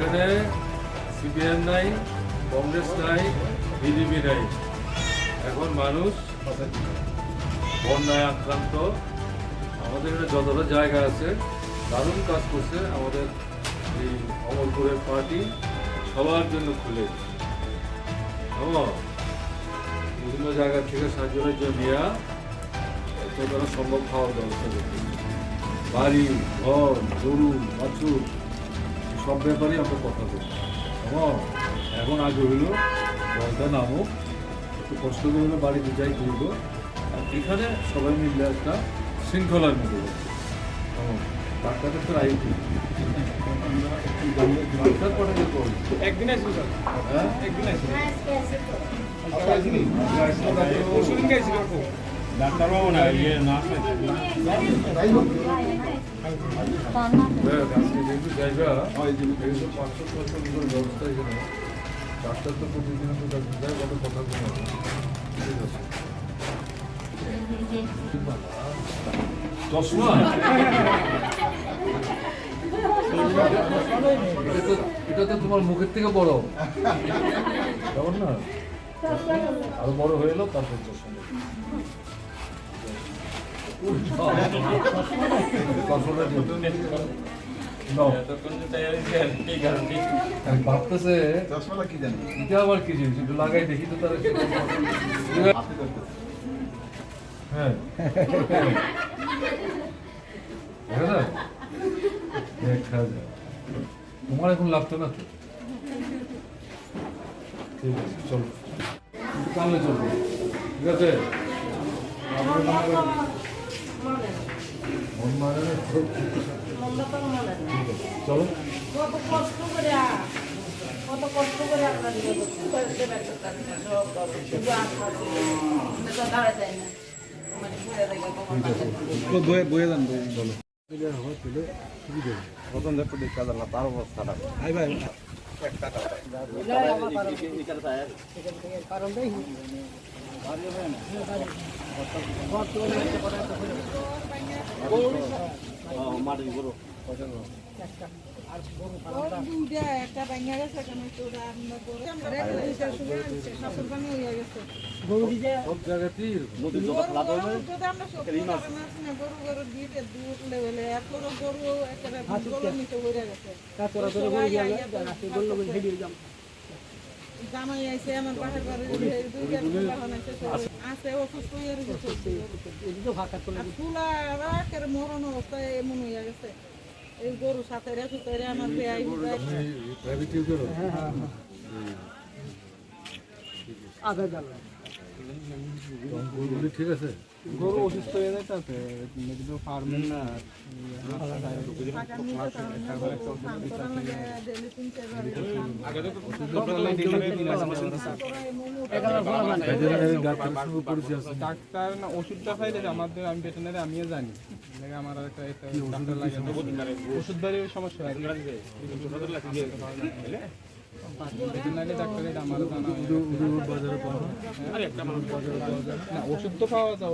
এখানে সিপিএম নাই, কংগ্রেস নাই বিজেপি নাই। এখন মানুষ বন্যায় আক্রান্ত। আমাদের এখানে যতটা জায়গা আছে, দারুণ কাজ করছে আমাদের এই অমরপুরের পার্টি, সবার জন্য খুলে। বিভিন্ন জায়গা থেকে সাহায্যের জন্য নেওয়া যতটা সম্ভব খাওয়ার ব্যবস্থা করতে। বাড়ি, ঘর, গরু, বাছুর সব ব্যাপারেই আমরা কথা বলি আমার এখন আগে হইল জলটা নামুক একটু কষ্ট করে হলে বাড়িতে যাই করব আর এখানে সবাই মিলে একটা শৃঙ্খলার মধ্যে যাচ্ছে ডাক্তারের তো আই ডাক্তার যে করবে একদিন আসব হ্যাঁ? একদিন আসব? পরশুদিন গেছিল খুব ডাক্তারবাবু না ইয়ে নার্স হ্যাঁ, আজকে যেহেতু পাঁচশো ছশো লোকের ব্যবস্থা ডাক্তার তো প্রতিদিন তো যায় কত কথা বলে ঠিক আছে চশমা এটা তো এটা তো তোমার মুখের থেকে বড় কেমন না আরও বড় হয়ে এলো তারপর চশমা ভাবতেছে এটা আবার কি জিনিস? একটু লাগাই দেখি তো তার হ্যাঁ। তোমার এখন লাগতো না তো? ঠিক আছে চলো। চলবে ঠিক আছে? চলো কত কষ্ট করে কত কষ্ট করে তার একটা হয়ে। গরু না, গরু নিচে উড়ে গেছে জামাই আইছে আমার বাহের আছে অসুস্থ হয়ে গেছে। মরণ অবস্থায় এমন হয়ে গেছে। এই গরু সাথে রেখে আমার বুঝাই তুমি প্রাইভেট টিউটর গরুগুলি ঠিক আছে? গরু অসুস্থ হয়ে যায় তাতে মেডিকেল ফার্মে না ডাক্তার না ওষুধটা খাইলে আমাদের আমি ভেটেনারি আমিও জানি। আমার একটা ডাক্তার লাগে ওষুধ বাড়ির সমস্যা হয় ওষুধ তো পাওয়া যায়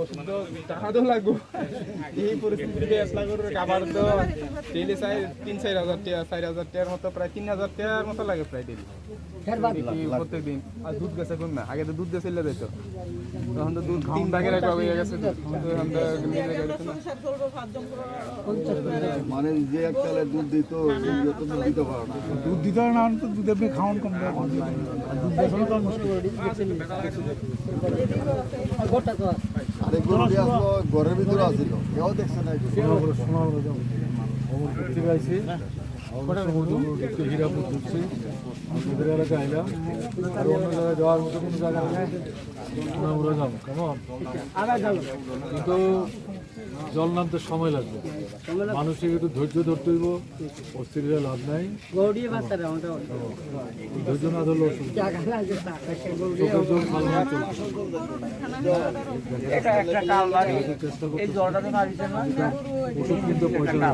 তিন হাজার হাজার মতো প্রায় তিন হাজার মতো লাগে প্রায় ডেলি প্রত্যেক আর দুধ গেছে কোন না আগে তো দুধ যেত তখন তো দুধ তিন ভাগের হয়ে গেছে মানে যে এককালে দুধ দিত দুধ দিতে না দুধ দিতে না দুধ খাওয়ান কম আসলো ঘরের ভিতরে আসছিল কেউ দেখছে না আমরা সমুদ্র দেখতে হীরাপুর ঢুকছি আমাদের এলাকায় আইলাম আর অন্য জায়গায় যাওয়ার মতো কোনো জায়গা নেই কিন্তু জল নামতে সময় লাগবে। মানুষের একটু ধৈর্য ধরতে হইব অস্থিরতা লাভ নাই। ধৈর্য না ধরলে ওষুধ কিন্তু পয়সা